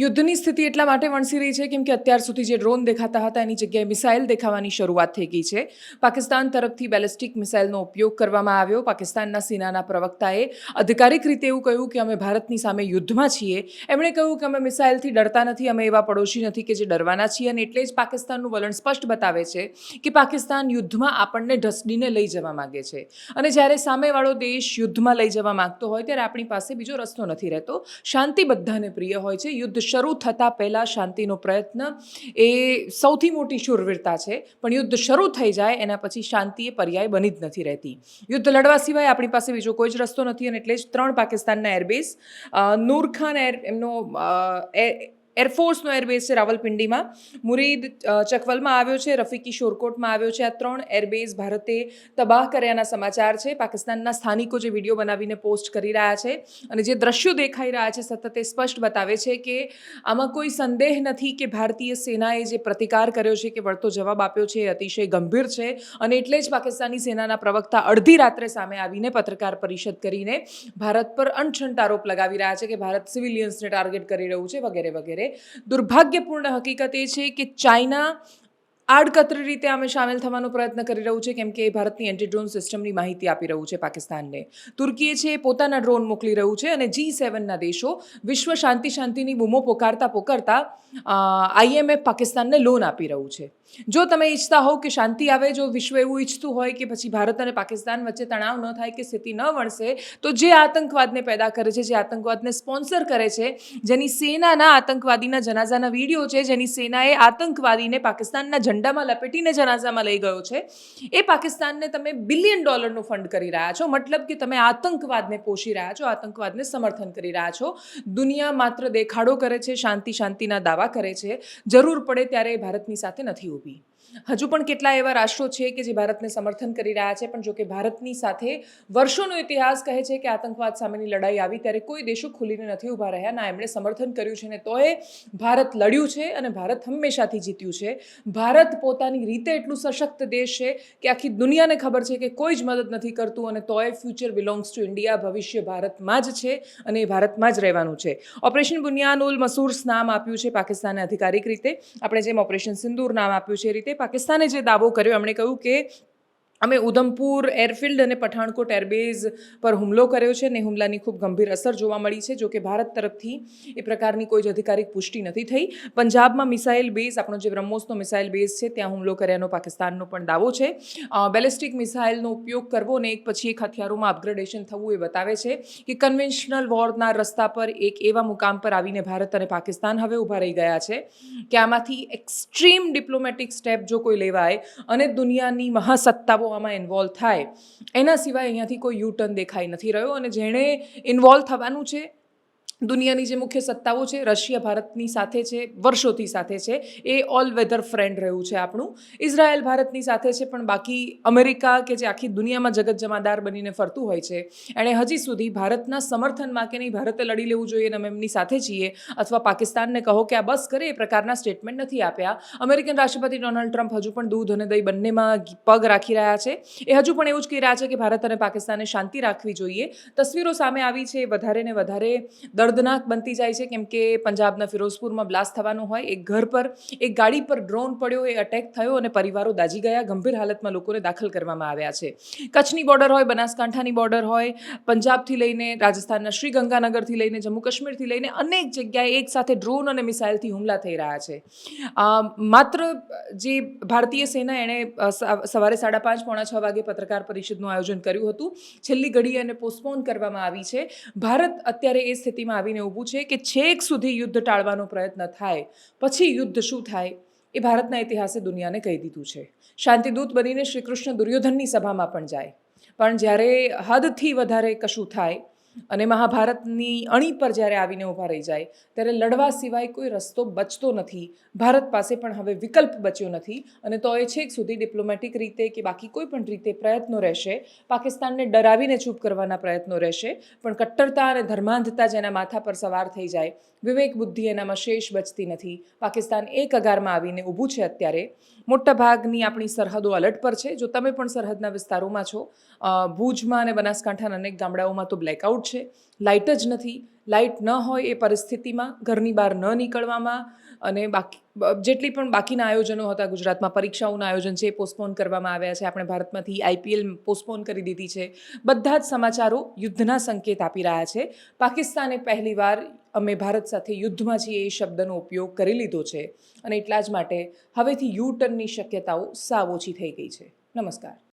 યુદ્ધની સ્થિતિ એટલા માટે વણસી રહી છે કેમ કે અત્યાર સુધી જે ડ્રોન દેખાતા હતા, એની જગ્યાએ મિસાઇલ દેખાવાની શરૂઆત થઈ ગઈ છે. પાકિસ્તાન તરફથી બેલિસ્ટિક મિસાઇલનો ઉપયોગ કરવામાં આવ્યો. પાકિસ્તાનના સેનાના પ્રવક્તાએ અધિકારિક રીતે એવું કહ્યું કે અમે ભારતની સામે યુદ્ધમાં છીએ. એમણે કહ્યું કે અમે મિસાઇલથી ડરતા નથી, અમે એવા પડોશી નથી કે જે ડરવાના છીએ અને એટલે જ પાકિસ્તાનનું વલણ સ્પષ્ટ બતાવે છે કે પાકિસ્તાન યુદ્ધમાં આપણને ઢસડીને લઈ જવા માગે છે. અને જ્યારે સામેવાળો દેશ યુદ્ધમાં લઈ જવા માંગતો હોય, ત્યારે આપણી પાસે બીજો રસ્તો નથી રહેતો. શાંતિ બધાને પ્રિય હોય છે. યુદ્ધ શરૂ થતાં પહેલાં શાંતિનો પ્રયત્ન એ સૌથી મોટી શૂરવીરતા છે. પણ યુદ્ધ શરૂ થઈ જાય એના પછી શાંતિ એ પર્યાય બની જ નથી રહેતી. યુદ્ધ લડવા સિવાય આપણી પાસે બીજો કોઈ જ રસ્તો નથી અને એટલે જ ત્રણ પાકિસ્તાનના એરબેઝ નૂરખાન એર એમનો એરફોર્સનો એરબેઝ છે રાવલપિંડીમાં. મુરીદ ચકવલમાં આવ્યો છે, રફીકી શોરકોટમાં આવ્યો છે. આ ત્રણ એરબેઝ ભારતે તબાહ કર્યાના સમાચાર છે. પાકિસ્તાનના સ્થાનિકો જે વીડિયો બનાવીને પોસ્ટ કરી રહ્યા છે અને જે દ્રશ્યો દેખાઈ રહ્યા છે, સતત એ સ્પષ્ટ બતાવે છે કે આમાં કોઈ સંદેહ નથી કે ભારતીય સેનાએ જે પ્રતિકાર કર્યો છે કે વળતો જવાબ આપ્યો છે એ અતિશય ગંભીર છે. અને એટલે જ પાકિસ્તાની સેનાના પ્રવક્તા અડધી રાત્રે સામે આવીને પત્રકાર પરિષદ કરીને ભારત પર અણછંટ આરોપ લગાવી રહ્યા છે કે ભારત સિવિલિયન્સને ટાર્ગેટ કરી રહ્યું છે, વગેરે વગેરે. દુર્ભાગ્યપૂર્ણ હકીકત એ છે કે ચાઇના આડકતરી રીતે આમે સામેલ થવાનો પ્રયત્ન કરી રહ્યું છે, કેમ કે ભારતની એન્ટી ડ્રોન સિસ્ટમની માહિતી આપી રહ્યું છે પાકિસ્તાનને. તુર્કીએ છે એ પોતાના ડ્રોન મોકલી રહ્યું છે અને જી સેવનના દેશો વિશ્વ શાંતિ શાંતિની બૂમો પોકારતા પોકારતા આઈએમએફ પાકિસ્તાનને લોન આપી રહ્યું છે. જો તમે ઈચ્છતા હોવ કે શાંતિ આવે, જો વિશ્વ એવું ઈચ્છતું હોય કે પછી ભારત અને પાકિસ્તાન વચ્ચે તણાવ ન થાય કે સ્થિતિ ન વણસે તો જે આતંકવાદને પેદા કરે છે, જે આતંકવાદને સ્પોન્સર કરે છે, જેની સેનાના આતંકવાદીના જનાઝાના વીડિયો છે, જેની સેનાએ આતંકવાદીને પાકિસ્તાનના ઝંડામાં લપેટીને જનાઝામાં લઈ ગયો છે. એ પાકિસ્તાનને તમે બિલિયન ડોલરનું ફંડ કરી રહ્યા છો. મતલબ કે તમે આતંકવાદને પોષી રહ્યા છો, આતંકવાદને સમર્થન કરી રહ્યા છો. દુનિયા માત્ર દેખાડો કરે છે શાંતિ શાંતિના દાવા કરે છે. જરૂર પડે ત્યારે એ ભારતની સાથે નથી ઊભી. હજુ પણ કેટલા એવા રાષ્ટ્રો છે કે જે ભારતને સમર્થન કરી રહ્યા છે, પણ જો કે ભારતની સાથે વર્ષોનો ઇતિહાસ કહે છે કે આતંકવાદ સામેની લડાઈ આવી ત્યારે કોઈ દેશો ખુલીને નથી ઊભા રહ્યા, ના, એમણે સમર્થન કર્યું છે ને તોય ભારત લડ્યું છે અને ભારત હંમેશાથી જીત્યું છે. ભારત પોતાની રીતે એટલું સશક્ત દેશ છે કે આખી દુનિયાને ખબર છે કે કોઈ જ મદદ નથી કરતું અને તોય ફ્યુચર બિલોંગ્સ ટુ ઇન્ડિયા ભવિષ્ય ભારતમાં જ છે અને એ ભારતમાં જ રહેવાનું છે. ઓપરેશન બુનિયાનુલ મસૂર્સ નામ આપ્યું છે પાકિસ્તાને આધિકારિક રીતે. આપણે જેમ ઓપરેશન સિંદૂર નામ આપ્યું છે એ રીતે પાકિસ્તાને જે દાવો કર્યો એમણે કહ્યું કે અમે ઉધમપુર, એરફિલ્ડ અને પઠાણકોટ એરબેઝ પર હુમલો કર્યો છે અને હુમલાની ખૂબ ગંભીર અસર જોવા મળી છે જોકે ભારત તરફથી એ પ્રકારની કોઈ જ અધિકારિક પુષ્ટિ નથી થઈ. પંજાબમાં મિસાઇલ બેઝ, આપણો જે બ્રહ્મોસનો મિસાઇલ બેઝ છે, ત્યાં હુમલો કર્યાનો પાકિસ્તાનનો પણ દાવો છે. બેલિસ્ટિક મિસાઇલનો ઉપયોગ કરવો અને એક પછી એક હથિયારોમાં અપગ્રેડેશન થવું એ બતાવે છે કે કન્વેન્શનલ વોરના રસ્તા પર એક એવા મુકામ પર આવીને ભારત અને પાકિસ્તાન હવે ઊભા રહી ગયા છે કે આમાંથી એક્સ્ટ્રીમ ડિપ્લોમેટિક સ્ટેપ જો કોઈ લેવાય અને દુનિયાની મહાસત્તાઓ આમાં ઇન્વોલ્વ થાય. એના સિવાય અહીંયાથી કોઈ યુ ટર્ન દેખાઈ નથી રહ્યો અને જેણે ઇન્વોલ્વ થવાનું છે દુનિયાની જે મુખ્ય સત્તાઓ છે, રશિયા, ભારતની સાથે છે, વર્ષોથી સાથે છે, એ ઓલ વેધર ફ્રેન્ડ રહ્યું છે આપણું. ઇઝરાયલ ભારતની સાથે છે, પણ બાકી અમેરિકા કે જે આખી દુનિયામાં જગત જમાદાર બનીને ફરતું હોય છે, એણે હજી સુધી ભારતના સમર્થનમાં કે નહીં ભારતે લડી લેવું જોઈએ અમે એમની સાથે છીએ, અથવા પાકિસ્તાનને કહો કે આ બસ કરે એ પ્રકારના સ્ટેટમેન્ટ નથી આપ્યા. અમેરિકન રાષ્ટ્રપતિ ડોનાલ્ડ ટ્રમ્પ હજુ પણ દૂધ અને દહીં બંનેમાં પગ રાખી રહ્યા છે. એ હજુ પણ એવું જ કહી રહ્યા છે કે ભારત અને પાકિસ્તાને શાંતિ રાખવી જોઈએ. તસવીરો સામે આવી છે, વધારે ને વધારે દર્દનાક બનતી જાય છે, કેમ કે પંજાબના ફિરોઝપુરમાં બ્લાસ્ટ થવાનું હોય. એક ઘર પર, એક ગાડી પર ડ્રોન પડ્યો, એ અટેક થયો અને પરિવારો દાજી ગયા. ગંભીર હાલતમાં લોકોને દાખલ કરવામાં આવ્યા છે. કચ્છની બોર્ડર હોય, બનાસકાંઠાની બોર્ડર હોય, પંજાબથી લઈને રાજસ્થાનના શ્રી ગંગાનગરથી લઈને જમ્મુ કાશ્મીરથી લઈને અનેક જગ્યાએ એક સાથે ડ્રોન અને મિસાઇલથી હુમલા થઈ રહ્યા છે. માત્ર જે ભારતીય સેના એણે સવારે સાડા પાંચ, પોણા છ વાગે પત્રકાર પરિષદનું આયોજન કર્યું હતું. છેલ્લી ઘડીએ એને પોસ્ટપોન કરવામાં આવી છે. ભારત અત્યારે એ સ્થિતિમાં આવીને ઊભું છે કે છેક સુધી યુદ્ધ ટાળવાનો પ્રયત્ન થાય. પછી યુદ્ધ શું થાય? એ ભારતના ઇતિહાસે દુનિયાને કહી દીધું છે. શાંતિદૂત બનીને શ્રીકૃષ્ણ દુર્યોધનની સભામાં પણ જાય. પણ જ્યારે હદથી વધારે કશું થાય અને મહાભારતની અણી પર જ્યારે આવીને ઊભા રહી જાય, ત્યારે લડવા સિવાય કોઈ રસ્તો બચતો નથી. ભારત પાસે પણ હવે વિકલ્પ બચ્યો નથી અને તો એ છેક સુધી ડિપ્લોમેટિક રીતે કે બાકી કોઈ પણ રીતે પ્રયત્નો રહેશે, પાકિસ્તાનને ડરાવીને ચૂપ કરવાના પ્રયત્નો રહેશે, પણ કટ્ટરતા અને ધર્માંધતા જેના માથા પર સવાર થઈ જાય, વિવેક બુદ્ધિ એનામાં શેષ બચતી નથી. પાકિસ્તાન એક અગારમાં આવીને ઊભું છે અત્યારે. મોટા ભાગની આપણી સરહદો અલર્ટ પર છે. જો તમે પણ સરહદના વિસ્તારોમાં છો ભુજમાં અને બનાસકાંઠાના અનેક ગામડાઓમાં તો બ્લેકઆઉટ છે. લાઇટ જ નથી. લાઇટ ન હોય એ પરિસ્થિતિમાં ઘરની બહાર ન નીકળવામાં અને બાકી, જેટલી પણ બાકીના આયોજનો હતા ગુજરાતમાં, પરીક્ષાઓના આયોજન છે એ પોસ્ટપોન કરવામાં આવ્યા છે. આપણે ભારતમાંથી આઈપીએલ પોસ્ટપોન કરી દીધી છે. બધા જ સમાચારો યુદ્ધના સંકેત આપી રહ્યા છે. પાકિસ્તાને પહેલીવાર અમે ભારત સાથે યુદ્ધમાં છીએ એ શબ્દનો ઉપયોગ કરી લીધો છે. અને એટલા જ માટે હવેથી યુ ટર્નની શક્યતાઓ સાવ ઓછી થઈ ગઈ છે. નમસ્કાર.